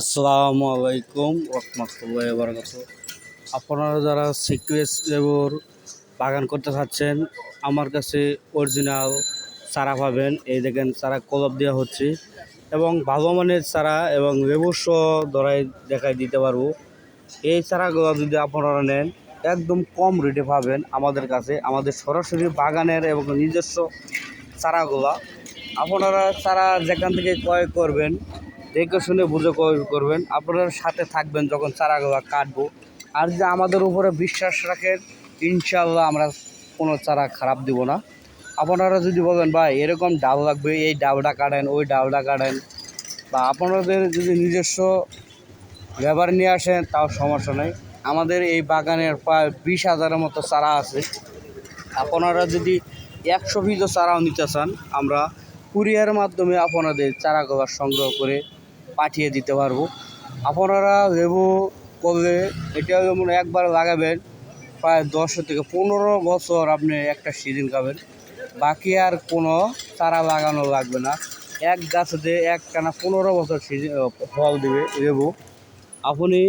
আসসালামু আলাইকুম রহমতুল্লাহ বরকাত আপনারা যারা সিকুয়েন্স লেবুর বাগান করতে চাচ্ছেন, আমার কাছে অরিজিনাল চারা পাবেন। এই দেখেন, চারা কলব দেওয়া হচ্ছে। এবং ভালো মানের চারা এবং লেবুর সহ ধরাই দেখাই দিতে পারব। এই চারাগুলো যদি আপনারা নেন, একদম কম রেটে পাবেন আমাদের কাছে। আমাদের সরাসরি বাগানের এবং নিজস্ব চারাগুলা। আপনারা চারা যেখান থেকে ক্রয় করবেন দেখে শুনে বুঝে করবেন। আপনারা সাথে থাকবেন যখন চারাগুলো কাটবো। আর যে আমাদের উপরে বিশ্বাস রাখেন ইনশাল্লাহ আমরা কোনো চারা খারাপ দিব না। আপনারা যদি বলেন, ভাই, এরকম ডাল লাগবে, এই ডালটা কাটেন, ওই ডালটা কাটেন। বা আপনাদের যদি নিজস্ব লেবার নিয়ে আসেন, তাও সমস্যা নেই। আমাদের এই বাগানের প্রায় বিশ হাজারের মতো চারা আছে। আপনারা যদি একশো পিসও চারাও নিতে চান, আমরা কুরিয়ার মাধ্যমে আপনাদের চারাগুলো সংগ্রহ করে পাঠিয়ে দিতে পারব। আপনারা লেবু করলে এটা যেমন একবার লাগাবেন, প্রায় দশ থেকে পনেরো বছর আপনি একটা সিজন খাবেন। বাকি আর কোনো চারা লাগানো লাগবে না। এক গাছেতে এক টানা পনেরো বছর সিজন ফল দিবে লেবু আপনি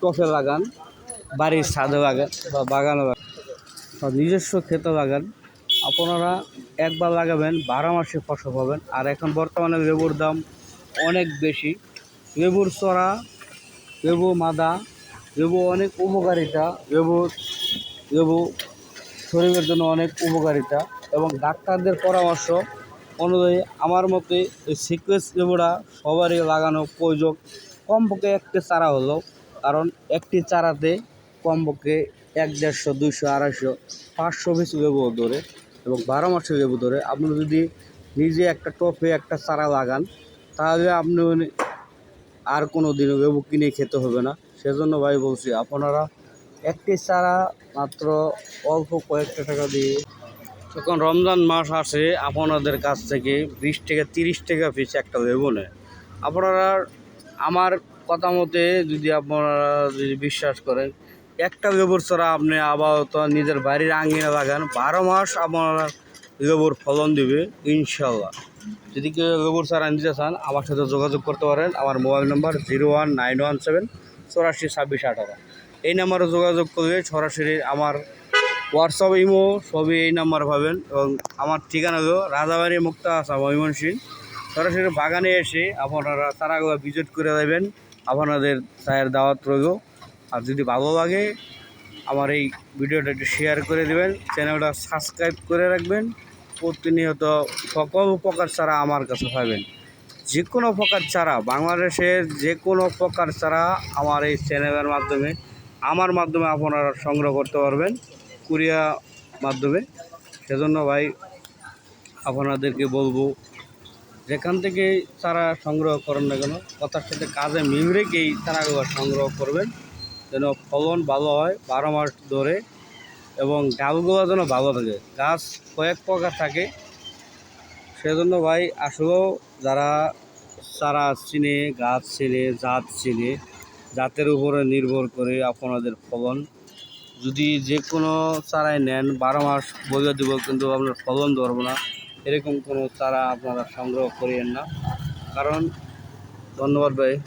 টফে লাগান, বাড়ির ছাদে লাগান বা বাগানে লাগান। বা নিজস্ব খেতে লাগান। আপনারা একবার লাগাবেন, বারো মাসে ফসল পাবেন। আর এখন বর্তমানে লেবুর দাম অনেক বেশি। লেবুর চড়া, লেবু মাদা, লেবু অনেক উপকারিতা, লেবু লেবু শরীরের জন্য অনেক উপকারিতা এবং ডাক্তারদের পরামর্শ অনুযায়ী আমার মতে এই সিকুয়েন্স লেবুটা সবারই লাগানো প্রয়োজন। কমপক্ষে একটি চারা হলো, কারণ একটি চারাতে কমপক্ষে এক দেড়শো, দুইশো, আড়াইশো, পাঁচশো পিস লেবু ধরে এবং বারো মাসে লেবু ধরে। আপনি যদি নিজে একটা টপে একটা চারা লাগান তাহলে আপনি আর কোনো দিনও লেবু কিনে খেতে হবে না। সেজন্য ভাই বলছি, আপনারা একটি চারা মাত্র অল্প কয়েকটা টাকা দিয়ে যখন রমজান মাস আসে, আপনাদের কাছ থেকে বিশ থেকে তিরিশ টাকা পিস একটা লেবু নেয়। আপনারা আমার কথা মতে যদি আপনারা যদি বিশ্বাস করেন, একটা লেবুর চারা আপনি আপাতত নিজের বাড়ির আঙ্গিনা লাগান, বারো মাস আপনার লেবুর ফলন দিবে, ইনশাল্লাহ। যদি কেউ লেবুর চারা নিতে চান, আমার সাথে যোগাযোগ করতে পারেন। আমার mobile number zero one nine one seven, চৌরাশি ছাব্বিশ আঠারো। এই নাম্বারে যোগাযোগ করলে সরাসরি আমার হোয়াটসঅ্যাপ, ইমো সবই এই নাম্বার পাবেন এবং আমার ঠিকানা হলো রাজাবাড়ি মুক্তা আসা ময়মনসিং সরাসরি বাগানে এসে আপনারা চারাগুলো ভিজিট করে দেবেন। আপনাদের চায়ের দাওয়াত রইল। আর যদি ভালো লাগে, আমার এই ভিডিওটা একটু শেয়ার করে দেবেন। চ্যানেলটা সাবস্ক্রাইব করে রাখবেন। প্রতিনিয়ত সকল প্রকার চারা আমার কাছে পাবেন যে কোনো প্রকার চারা বাংলাদেশের যে কোনো প্রকার চারা আমার এই চ্যানেলের মাধ্যমে, আমার মাধ্যমে আপনারা সংগ্রহ করতে পারবেন কুরিয়া মাধ্যমে। সেজন্য ভাই, আপনাদেরকে বলব, যেখান থেকে তারা সংগ্রহ করেন না কেন, কথার সাথে কাজে মিল রেখেই তারা সংগ্রহ করবেন। যেন ফলন ভালো হয়, বারো মাস ধরে এবং ডালগুলো যেন ভালো থাকে। গাছ কয়েক প্রকার থাকে। সেজন্য ভাই, আসলেও যারা চারা চিনে, গাছ চিনে, জাত চিনে, জাতের উপরে নির্ভর করে আপনাদের ফলন। যদি যে কোনো চারাই নেন, বারো মাস বইয়ে দেবো, কিন্তু আপনার ফলন ধরবো না। এরকম কোনো চারা আপনারা সংগ্রহ করিয়েন না। কারণ, ধন্যবাদ ভাই।